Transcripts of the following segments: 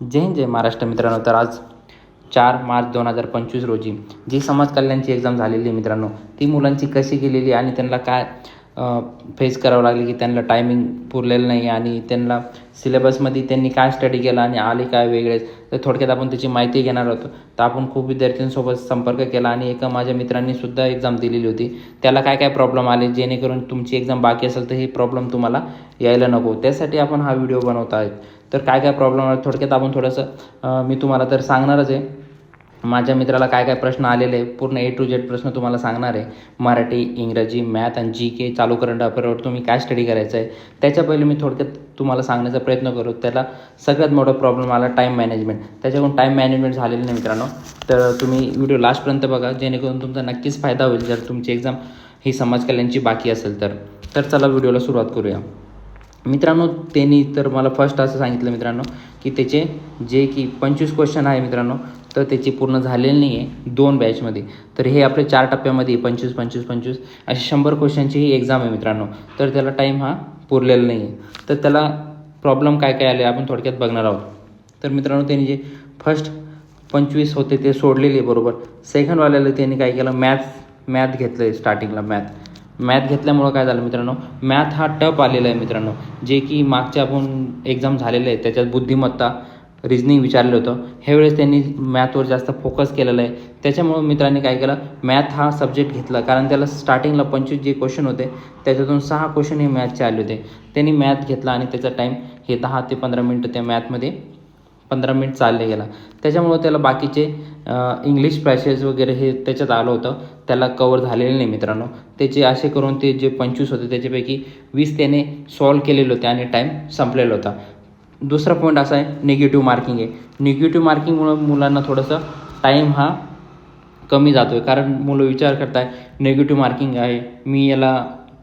जय हिंद जय महाराष्ट्र मित्रांनो. तर आज चार मार्च दोन हजार पंचवीस रोजी जी समाज कल्याणची एक्झाम झालेली आहे मित्रांनो ती मुलांची कशी गेलेली आणि त्यांना काय फेस करावं लागले की त्यांना टायमिंग पुरलेलं नाही आणि त्यांना सिलेबसमध्ये त्यांनी काय स्टडी केला आणि आले काय वेगळेच तर थोडक्यात आपण त्याची माहिती घेणार होतो तर आपण खूप विद्यार्थ्यांसोबत संपर्क केला आणि एका माझ्या मित्रांनी सुद्धा एक्झाम दिलेली होती. त्याला काय काय प्रॉब्लेम आले जेणेकरून तुमची एक्झाम बाकी असेल तर हे प्रॉब्लेम तुम्हाला यायला नको. त्यासाठी आपण हा व्हिडिओ बनवत आहेत. तर काय काय प्रॉब्लेम आहे थोडक्यात आपण थोडंसं मी तुम्हाला तर सांगणारच आहे. माझ्या मित्राला काय काय प्रश्न आलेले पूर्ण ए टू जेड प्रश्न तुम्हाला सांगणार आहे. मराठी इंग्रजी मॅथ आणि जी के चालू करंट अफेअरवर तुम्ही काय स्टडी करायचं आहे? त्याच्या पहिले मी थोडक्यात तुम्हाला सांगण्याचा प्रयत्न करू. त्याला सगळ्यात मोठा प्रॉब्लेम आला टाईम मॅनेजमेंट त्याच्याकडून टाईम मॅनेजमेंट झालेलं नाही मित्रांनो. तर तुम्ही व्हिडिओ लास्टपर्यंत बघा जेणेकरून तुमचा नक्कीच फायदा होईल. जर तुमची एक्झाम ही समाज कल्याणची बाकी असेल तर. तर चला व्हिडिओला सुरुवात करूया. मित्रांनो त्यांनी तर मला फर्स्ट असं सांगितलं मित्रांनो की त्याचे जे की पंचवीस क्वेश्चन आहे मित्रांनो तर त्याची पूर्ण झालेली नाही आहे दोन बॅचमध्ये तर हे आपले चार टप्प्यामध्ये पंचवीस पंचवीस पंचवीस. अशी शंभर क्वेश्चनची ही एक्झाम आहे मित्रांनो. तर त्याला टाईम हा पुरलेला नाही आहे. तर त्याला प्रॉब्लेम काय काय आले आपण थोडक्यात बघणार आहोत. तर मित्रांनो त्यांनी जे फर्स्ट पंचवीस होते ते सोडलेले आहे बरोबर. सेकंडवाल्याला त्यांनी काय केलं? मॅथ्स मॅथ घेतलं आहे स्टार्टिंगला मॅथ मॅथ घेतल्यामुळं काय झालं मित्रांनो? मॅथ हा टप आलेला आहे मित्रांनो. जे की मागच्या आपण एक्झाम झालेले आहे त्याच्यात बुद्धिमत्ता रिजनिंग विचारलं होतं. ह्यावेळेस त्यांनी मॅथवर जास्त फोकस केलेला आहे. त्याच्यामुळं मित्रांनी काय केलं? मॅथ हा सब्जेक्ट घेतला. कारण त्याला स्टार्टिंगला पंचवीस जे क्वेश्चन होते त्याच्यातून सहा क्वेश्चन हे मॅथचे आले होते. त्यांनी मॅथ घेतला आणि त्याचा टाईम हे दहा ते पंधरा मिनटं त्या मॅथमध्ये पंधरा मिनिट चालले गेला. त्याच्यामुळं त्याला बाकीचे इंग्लिश पॅसेज वगैरे हे त्याच्यात आलं होतं. त्याला कवर झालेलं नाही मित्रांनो. त्याचे असे करून ते जे पंचवीस होते त्याच्यापैकी वीस त्याने सॉल्व केलेले होते आणि टाईम संपलेला होता. दुसरा पॉईंट असा आहे निगेटिव्ह मार्किंग आहे. निगेटिव्ह मार्किंगमुळं मुलांना थोडंसं टाईम हा कमी जातो आहे कारण मुलं विचार करताय निगेटिव्ह मार्किंग आहे. मी याला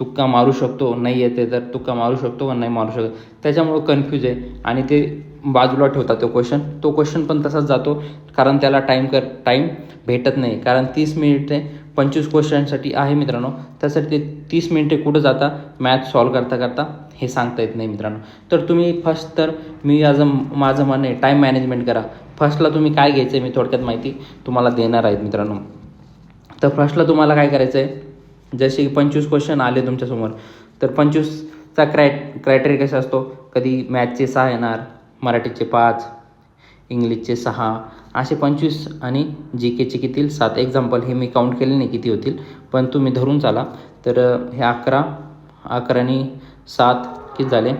तुक्का मारू शकतो नाही येते तर तुक्का मारू शकतो का नाही मारू शकत. त्याच्यामुळं कन्फ्यूज आहे. आणि ते बाजूला ठेवता तो क्वेश्चन तो क्वेश्चन पण तसाच जातो कारण त्याला टाईम कर टाईम भेटत नाही. कारण तीस मिनिटे पंचवीस क्वेश्चनसाठी आहे मित्रांनो. त्यासाठी ते तीस मिनिटे कुठं जाता? मॅथ सॉल्व करता करता हे सांगता येत नाही मित्रांनो. तर तुम्ही फर्स्ट तर मी आज माझं म्हणणं आहे टाईम मॅनेजमेंट करा. फर्स्टला तुम्ही काय घ्यायचं आहे मी थोडक्यात माहिती तुम्हाला देणार आहेत मित्रांनो. तर फर्स्टला तुम्हाला काय करायचं आहे जसे की पंचवीस क्वेश्चन आले तुमच्यासमोर तर पंचवीसचा क्राय क्रायटेरिया कसा असतो? कधी मॅथचे सहा येणार मराठीचे पाच इंग्लिशचे सहा असे पंचवीस आणि जी केचे किती सात. एक्झाम्पल हे मी काउंट केले नाही किती होतील पण तुम्ही धरून चाला. तर हे अकरा अकराने सात किती झाले?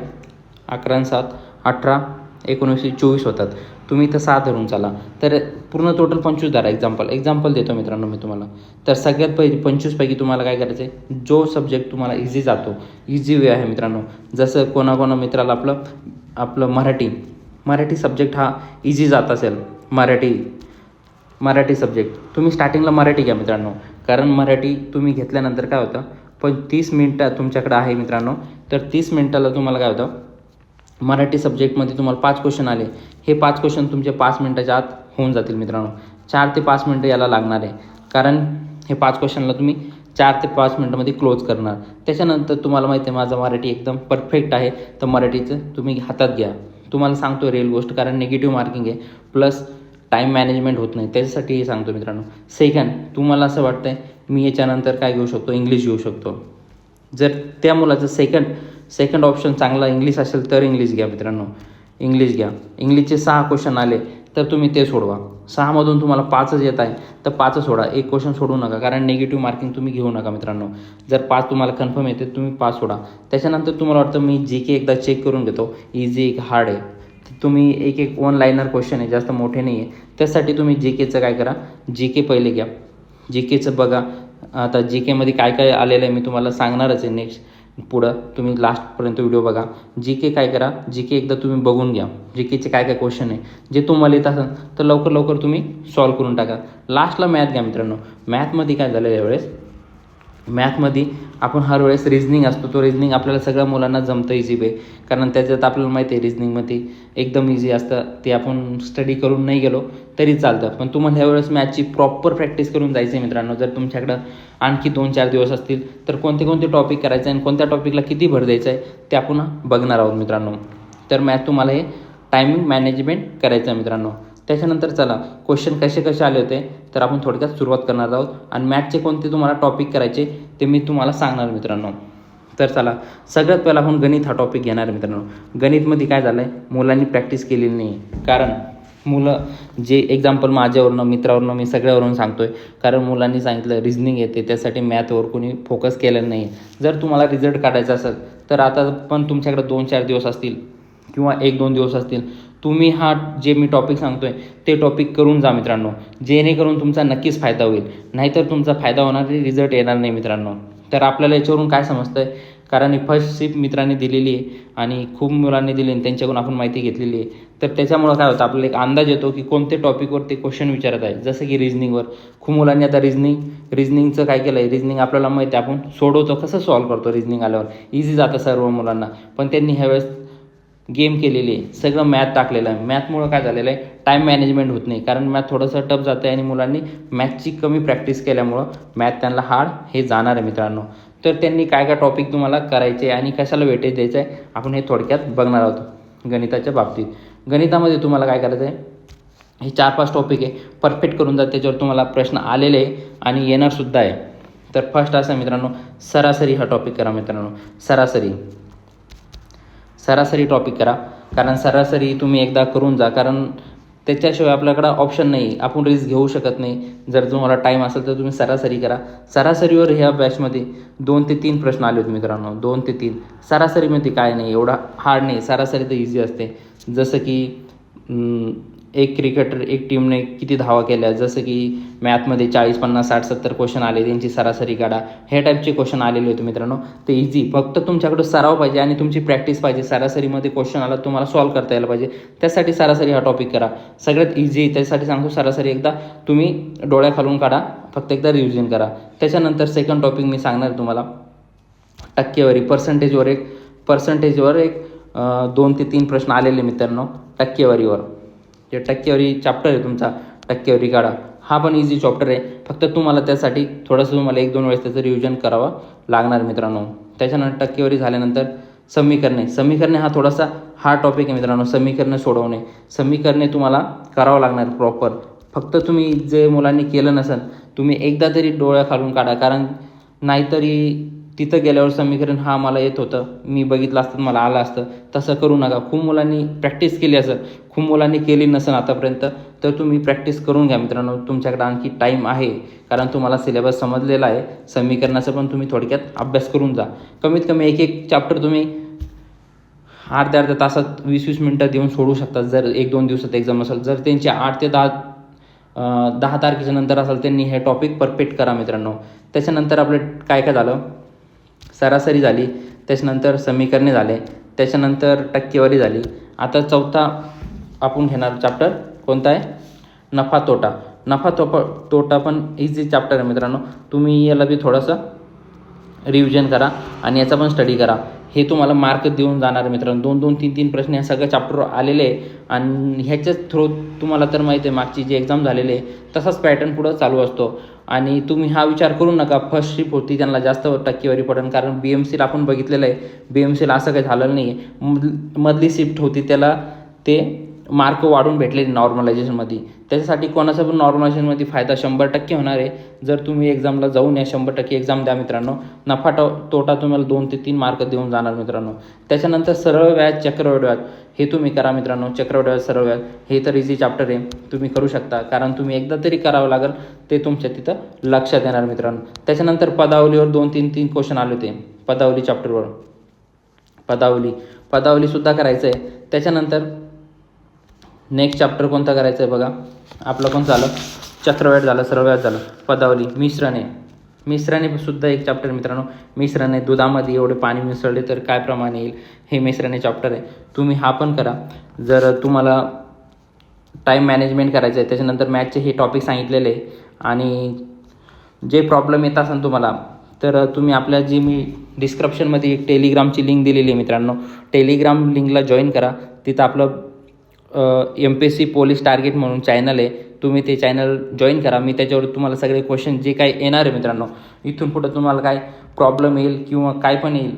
अकरा आणि सात अठरा एकोणीसशे चोवीस होतात. तुम्ही इथं सहा धरून चाला. तर पूर्ण टोटल पंचवीस धरा. एक्झाम्पल एक्झाम्पल देतो मित्रांनो मी तुम्हाला. तर सगळ्यात पहिले पंचवीसपैकी तुम्हाला काय करायचं आहे जो सब्जेक्ट तुम्हाला इझी जातो. इझी वे आहे मित्रांनो. जसं कोणाकोणा मित्राला आपलं आपलं मराठी. मराठी सब्जेक्ट हा इझी जात असेल. मराठी मराठी सब्जेक्ट तुम्ही स्टार्टिंगला मराठी घ्या मित्रांनो. कारण मराठी तुम्ही घेतल्यानंतर काय होतं? पण तीस मिनटं तुमच्याकडे आहे मित्रांनो. तर तीस मिनटाला तुम्हाला काय होतं? मराठी सब्जेक्टमध्ये तुम्हाला पाच क्वेश्चन आले. हे पाच क्वेश्चन तुमचे पाच मिनटाच्या आत होऊन जातील मित्रांनो. चार ते पाच मिनटं याला लागणार आहे. कारण हे पाच क्वेश्चनला तुम्ही चार ते पाच मिनटामध्ये क्लोज करणार. त्याच्यानंतर तुम्हाला माहिती आहे माझं मराठी एकदम परफेक्ट आहे. तर मराठीचं तुम्ही हातात घ्या. तुम्हाला सांगतो रिअल गोष्ट कारण निगेटिव्ह मार्किंग आहे. प्लस टाईम मॅनेजमेंट होत नाही. त्याच्यासाठी हे सांगतो मित्रांनो. सेकंड तुम्हाला असं वाटतं आहे मी याच्यानंतर काय घेऊ शकतो? इंग्लिश घेऊ शकतो. जर त्या मुलाचं सेकंड सेकंड ऑप्शन चांगला इंग्लिश असेल तर इंग्लिश घ्या मित्रांनो. इंग्लिश घ्या. इंग्लिशचे सहा क्वेश्चन आले. तर तुम्ही ते सोडवा. सहामधून तुम्हाला पाचच येत आहे तर पाचच सोडा. एक क्वेश्चन सोडू नका कारण निगेटिव्ह मार्किंग तुम्ही घेऊ नका मित्रांनो. जर पाच तुम्हाला कन्फर्म येते तुम्ही पाच सोडा. त्याच्यानंतर तुम्हाला वाटतं मी जी के एकदा चेक करून घेतो. इझी एक हार्ड आहे. तर तुम्ही एक एक वन लाईनर क्वेश्चन आहे जास्त मोठे नाही आहे. त्यासाठी तुम्ही जी केचं काय करा? जी के पहिले घ्या. जी केचं बघा. आता जी केमध्ये काय काय आलेलं आहे मी तुम्हाला सांगणारच आहे. नेक्स्ट पुढं तुम्ही लास्टपर्यंत व्हिडिओ बघा. जी के काय करा? जी के एकदा तुम्ही बघून घ्या. जी केचे काय काय क्वेश्चन आहे? जे तुम्हाला येत असेल तर लवकर लवकर तुम्ही सॉल्व करून टाका. लास्टला मॅथ घ्या मित्रांनो. मॅथमध्ये काय झालं यावेळेस? मॅथमध्ये आपण हर वेळेस रिझनिंग असतो. तो रिझनिंग आपल्याला सगळ्या मुलांना जमतं इझी वे कारण त्याच्यात आपल्याला माहिती आहे रिझनिंगमध्ये एकदम इझी असतं. ते आपण स्टडी करून नाही गेलो तरी चालतं. पण तुम्हाला ह्यावेळेस मॅथची प्रॉपर प्रॅक्टिस करून जायचं आहे मित्रांनो. जर तुमच्याकडं आणखी दोन चार दिवस असतील तर कोणते कोणते टॉपिक करायचे आणि कोणत्या टॉपिकला किती भर द्यायचा आहे ते आपण बघणार आहोत मित्रांनो. तर मॅथ तुम्हाला हे टायमिंग मॅनेजमेंट करायचं आहे मित्रांनो. त्याच्यानंतर चला क्वेश्चन कसे कसे आले होते तर आपण थोडक्यात सुरुवात करणार आहोत. आणि मॅथचे कोणते तुम्हाला टॉपिक करायचे ते मी तुम्हाला सांगणार मित्रांनो. तर चला सगळ्यात पहिला आपण गणित हा टॉपिक घेणार मित्रांनो. गणितमध्ये काय झालं आहे मुलांनी प्रॅक्टिस केलेली नाही. कारण मुलं जे एक्झाम्पल माझ्यावरनं मित्रावरनं मी सगळ्यावरून सांगतोय. कारण मुलांनी सांगितलं रिझनिंग येते त्यासाठी मॅथवर कोणी फोकस केलेलं नाही. जर तुम्हाला रिझल्ट काढायचा असेल तर आता पण तुमच्याकडे दोन चार दिवस असतील किंवा एक दोन दिवस असतील तुम्ही हा जे मी टॉपिक सांगतोय ते टॉपिक करून जा मित्रांनो. जेणेकरून तुमचा नक्कीच फायदा होईल. नाहीतर तुमचा फायदा होणार नाही रिझल्ट येणार नाही मित्रांनो. तर आपल्याला याच्यावरून काय समजतं आहे कारण ही फर्स्ट शिप मित्रांनी दिलेली आहे आणि खूप मुलांनी दिली आणि त्यांच्याकडून आपण माहिती घेतलेली आहे. तर त्याच्यामुळं काय होतं? आपल्याला एक अंदाज येतो की कोणते टॉपिकवर ते क्वेश्चन विचारत आहे. जसं की रिझनिंगवर खूप मुलांनी आता रिझनिंग रिझनिंगचं काय केलं आहे रिझनिंग आपल्याला माहिती आहे. आपण सोडवतो. कसं सॉल्व्ह करतो रिझनिंग आल्यावर? इझी जातं सर्व मुलांना. पण त्यांनी ह्यावेळेस गेम केलेली आहे. सगळं मॅथ टाकलेलं आहे. मॅथमुळं काय झालेलं आहे? टाईम मॅनेजमेंट होत नाही. कारण मॅथ थोडंसं टफ जातं आहे आणि मुलांनी मॅथची कमी प्रॅक्टिस केल्यामुळं मॅथ त्यांना हार्ड हे जाणार आहे मित्रांनो. तर त्यांनी काय काय टॉपिक तुम्हाला करायचे आणि कशाला वेटेज द्यायचं आहे आपण हे थोडक्यात बघणार आहोत गणिताच्या बाबतीत. गणितामध्ये तुम्हाला काय करायचं आहे? हे चार पाच टॉपिक आहे. परफेक्ट करून जात त्याच्यावर तुम्हाला प्रश्न आलेले आहे आणि येणारसुद्धा आहे. तर फर्स्ट असं मित्रांनो सरासरी हा टॉपिक करा मित्रांनो. सरासरी. सरासरी टॉपिक करा. कारण सरासरी तुम्ही एकदा करून जा. कारण त्याच्याशिवाय आपल्याकडं ऑप्शन नाही. आपण रिस्क घेऊ शकत नाही. जर तुम्हाला टाईम असेल तर तुम्ही सरासरी करा. सरासरीवर ह्या बॅचमध्ये दोन ते तीन प्रश्न आले होते मित्रांनो. दोन ते तीन. सरासरीमध्ये काय नाही. एवढा हार्ड नाही. सरासरी तर इझी असते. जसं की एक क्रिकेटर एक टीमने किती धावा केल्या? जसं की मॅथमध्ये चाळीस पन्नास साठ सत्तर क्वेश्चन आले त्यांची सरासरी काढा. हे टाईपचे क्वेश्चन आलेले होते मित्रांनो. ते इझी फक्त तुमच्याकडे सराव पाहिजे आणि तुमची प्रॅक्टिस पाहिजे. सरासरीमध्ये क्वेश्चन आला तुम्हाला सॉल्व्ह करता यायला पाहिजे. त्यासाठी सरासरी हा टॉपिक करा. सगळ्यात इझी त्यासाठी सांगतो सरासरी एकदा तुम्ही डोळ्या खालून काढा. फक्त एकदा रिव्हिजन करा. त्याच्यानंतर सेकंड टॉपिक मी सांगणार तुम्हाला. टक्केवारी पर्सेंटेजवर एक पर्सेंटेजवर एक दोन ते तीन प्रश्न आलेले मित्रांनो. टक्केवारीवर. जे टक्केवारी चॅप्टर आहे तुमचा टक्केवारी काढा. हा पण इझी चॅप्टर आहे. फक्त तुम्हाला त्यासाठी थोडंसं तुम्हाला एक दोन वेळेस त्याचं रिव्हिजन करावं लागणार मित्रांनो. त्याच्यानंतर टक्केवारी झाल्यानंतर समीकरणे. समीकरणे हा थोडासा हा टॉपिक आहे मित्रांनो. समीकरणे सोडवणे. समीकरणे तुम्हाला करावं लागणार प्रॉपर फक्त तुम्ही जे मुलांनी केलं नसेल तुम्ही एकदा तरी डोळ्या खालून काढा. कारण नाहीतरी तिथं गेल्यावर समीकरण हा मला येत होतं. मी बघितलं असतं मला आलं असतं. तसं करू नका. खूप मुलांनी प्रॅक्टिस केली असेल. खूप मुलांनी केली नसेल आतापर्यंत तर तुम्ही प्रॅक्टिस करून घ्या मित्रांनो. तुमच्याकडे आणखी टाईम आहे कारण तुम्हाला सिलेबस समजलेला आहे. समीकरणाचा पण तुम्ही थोडक्यात अभ्यास करून जा. कमीत कमी एक एक चॅप्टर तुम्ही अर्ध्या अर्ध्या तासात वीस वीस मिनटं देऊन सोडू शकतात जर एक दोन दिवसात एक्झाम असेल जर त्यांची आठ ते दहा दहा तारखेच्या नंतर असेल त्यांनी हे टॉपिक परफेक्ट करा मित्रांनो. त्याच्यानंतर आपलं काय काय झालं? सरासरी झाली त्याच्यानंतर समीकरणे झाले त्याच्यानंतर टक्केवारी झाली. आता चौथा आपण घेणार चॅप्टर कोणता आहे? नफा तोटा. नफा तोप तोटा पण इझी चॅप्टर आहे मित्रांनो. तुम्ही याला बी थोडंसं रिव्हिजन करा आणि याचा पण स्टडी करा. हे तुम्हाला मार्क देऊन जाणार मित्रांनो. दोन दोन तीन तीन प्रश्न या सगळ्या चॅप्टर आलेले आहे. आणि ह्याच्याच थ्रू तुम्हाला तर माहिती आहे मागची जी एक्झाम झालेली आहे तसाच पॅटर्न पुढं चालू असतो. आणि तुम्ही हा विचार करू नका फर्स्ट शिप होती त्यांना जास्त टक्केवारी पडेल कारण बी एम सीला आपण बघितलेलं आहे. बी एम सीला असं काही झालेलं नाही आहे मधली शिफ्ट होती त्याला ते मार्क वाढून भेटले नॉर्मलायझेशनमध्ये त्याच्यासाठी कोणाचा पण नॉर्मलायझेशनमध्ये फायदा शंभर टक्के होणार आहे. जर तुम्ही एक्झामला जाऊन या शंभर टक्के एक्झाम द्या मित्रांनो. नफा टो तोटा तुम्हाला दोन ते तीन मार्क देऊन जाणार मित्रांनो. त्याच्यानंतर सरळ व्याज चक्रवाढ व्याज हे तुम्ही करा मित्रांनो. चक्रवाढ व्याज सरळ व्याज हे तर इझी चॅप्टर आहे. तुम्ही करू शकता. कारण तुम्ही एकदा तरी करावं लागेल ते तुमच्या तिथं लक्षात येणार मित्रांनो. त्याच्यानंतर पदावलीवर दोन तीन तीन क्वेश्चन आले होते. पदावली चॅप्टरवर पदावली. पदावलीसुद्धा करायचं आहे त्याच्यानंतर नेक्स्ट चॅप्टर कोणता करायचा आहे बघा. आपलं पण झालं. चक्रव्याट झालं सर्वव्याट झालं. पदावली मिश्रणे मिश्राने सुद्धा एक चॅप्टर मित्रांनो. मिश्राने दुधामध्ये एवढे पाणी मिसळले तर काय प्रमाण येईल? हे मिश्रणे चॅप्टर आहे. तुम्ही हा पण करा. जर तुम्हाला टाईम मॅनेजमेंट करायचं आहे त्याच्यानंतर मॅथचे हे टॉपिक सांगितलेले आहे. आणि जे प्रॉब्लेम येत असेल तुम्हाला तर तुम्ही आपल्या जी मी डिस्क्रिप्शनमध्ये एक टेलिग्रामची लिंक दिलेली आहे मित्रांनो. टेलिग्राम लिंकला जॉईन करा. तिथं आपलं M P S C police target म्हणून चॅनल आहे. तुम्ही ते चॅनल जॉईन करा. मी त्याच्यावर तुम्हाला सगळे क्वेश्चन जे काही येणार आहे मित्रांनो इथून पुढं तुम्हाला काय प्रॉब्लेम येईल किंवा काय पण येईल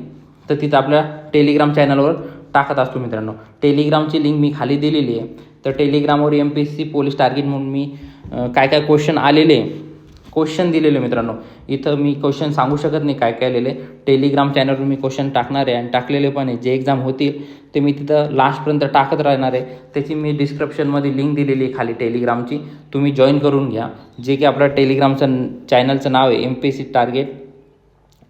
तर तिथं आपल्या टेलिग्राम चॅनलवर टाकत असतो मित्रांनो. टेलिग्रामची लिंक मी खाली दिलेली आहे. तर टेलिग्रामवर M P S C police target म्हणून मी काय काय क्वेश्चन आलेले क्वेश्चन दिलेले मित्रांनो. इथं मी क्वेश्चन सांगू शकत नाही काय काय लिहिले. टेलिग्राम चॅनलवर मी क्वेश्चन टाकणार आहे आणि टाकलेले पण आहे. जे एक्झाम होतील ते मी तिथं लास्टपर्यंत टाकत राहणार आहे. त्याची मी डिस्क्रिप्शनमध्ये लिंक दिलेली आहे खाली टेलिग्रामची तुम्ही जॉईन करून घ्या. जे की आपलं टेलिग्रामचं चॅनलचं नाव आहे M P C target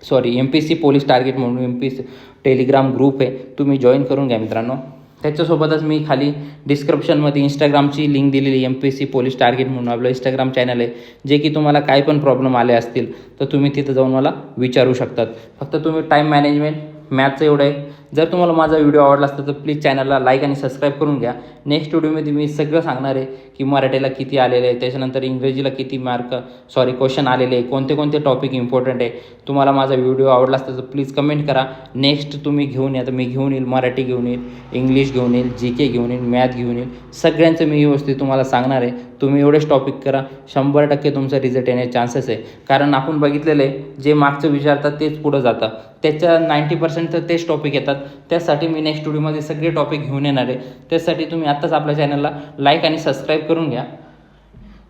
sorry M P S C police target म्हणून M P C telegram group आहे. तुम्ही जॉईन करून घ्या मित्रांनो. त्याच्यासोबतच मी खाली डिस्क्रिप्शनमध्ये इंस्टाग्रामची लिंक दिलेली M P S C police target म्हणून. आपलं इंस्टाग्राम चॅनल आहे जे की तुम्हाला काय पण प्रॉब्लेम आले असतील तर तुम्ही तिथं जाऊन मला विचारू शकतात. फक्त तुम्ही टाईम मॅनेजमेंट मॅथचं एवढं आहे. जर तुम्हाला माझा व्हिडिओ आवडला असता तर प्लीज चॅनलला लाईक आणि सबस्क्राईब करून घ्या. नेक्स्ट व्हिडिओमध्ये मी सगळं सांगणार आहे की मराठीला किती आलेले आहे त्याच्यानंतर इंग्रजीला किती मार्क सॉरी क्वेश्चन आलेले आहे कोणते कोणते टॉपिक इम्पॉर्टंट आहे. तुम्हाला माझा व्हिडिओ आवडला असता तर प्लीज कमेंट करा. नेक्स्ट तुम्ही घेऊन या तर मी घेऊन येईल मराठी घेऊन येईल इंग्लिश घेऊन येईल जी के घेऊन येईल मॅथ घेऊन येईल. सगळ्यांचं मी व्यवस्थित तुम्हाला सांगणार आहे. तुम्ही एवढेच टॉपिक करा. शंभर टक्के तुमचा रिझल्ट येण्याचे चान्सेस आहे. कारण आपण बघितलेलं आहे जे मागचं विचारतात तेच पुढं जातं त्याच्या नाईंटी पर्सेंट तर तेच टॉपिक येतात. त्यासाठी मी नेक्स्ट व्हिडिओमध्ये सगळे टॉपिक घेऊन येणार आहे. त्यासाठी तुम्ही आत्ताच आपल्या चॅनलला लाईक आणि सबस्क्राईब करून घ्या.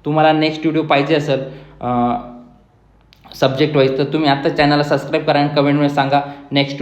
तुम्हाला नेक्स्ट व्हिडिओ पाहिजे असेल सब्जेक्ट वाईज तर तुम्ही आत्ताच चॅनलला सबस्क्राईब करा आणि कमेंटमध्ये सांगा नेक्स्ट